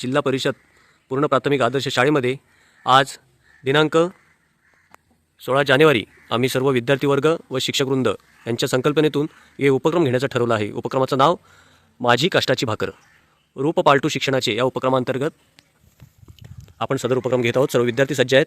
जिल्हा परिषद पूर्ण प्राथमिक आदर्श शाळेमध्ये आज दिनांक सोळा जानेवारी आम्ही सर्व विद्यार्थी वर्ग व शिक्षकवृंद यांच्या संकल्पनेतून हे उपक्रम घेण्याचं ठरवलं आहे. उपक्रमाचं नाव माझी कष्टाची भाकर. रूप पालटू शिक्षणाचे या उपक्रमांतर्गत आपण सदर उपक्रम घेत आहोत. सर्व विद्यार्थी सज्ज आहेत.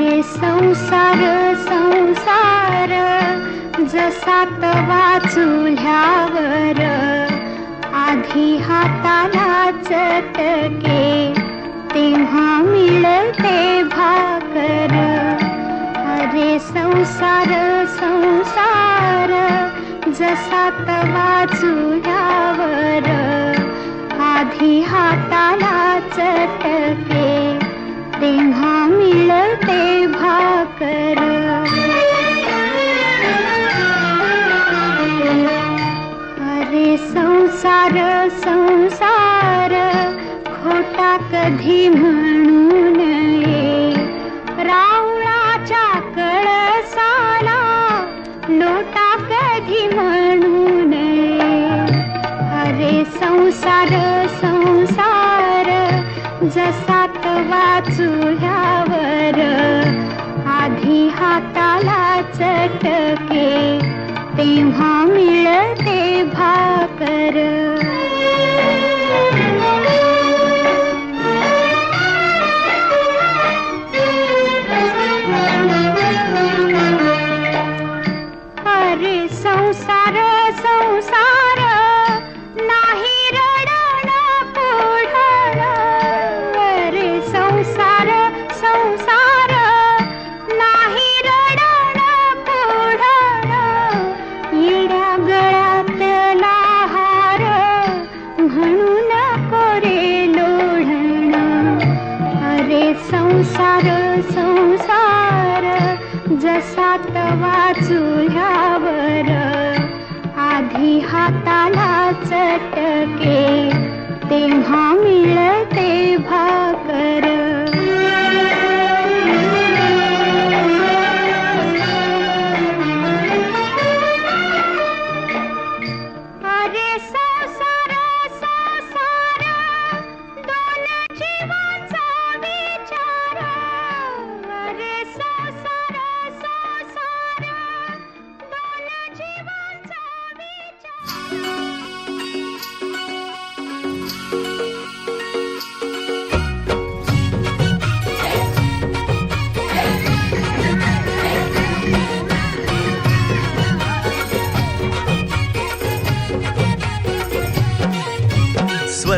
अरे संसार संसार. जसा तवा चुल्यावर आधी हाताला चटके तेव्हा मिळते भाकर. अरे संसार संसार. जसा तवा चुल्यावर आधी हाताला चटके तेव्हा ते भाकर। अरे संसार संसार खोटा कधी म्हणू नये रावळाच्या कळसाला लोटा कधी म्हणू नये अरे संसार संसार जसात वाचू ह्या तेव्हा मिळते भाकर। अरे संसार संसार रे लोढण अरे संसार संसार जसा तवा चुल्यावर आधी हाताला चटके तेव्हा मिळ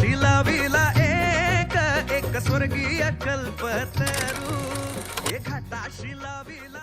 लिलावीला एक एक स्वर्गीय कल्पतरू. एखादा शिलावीला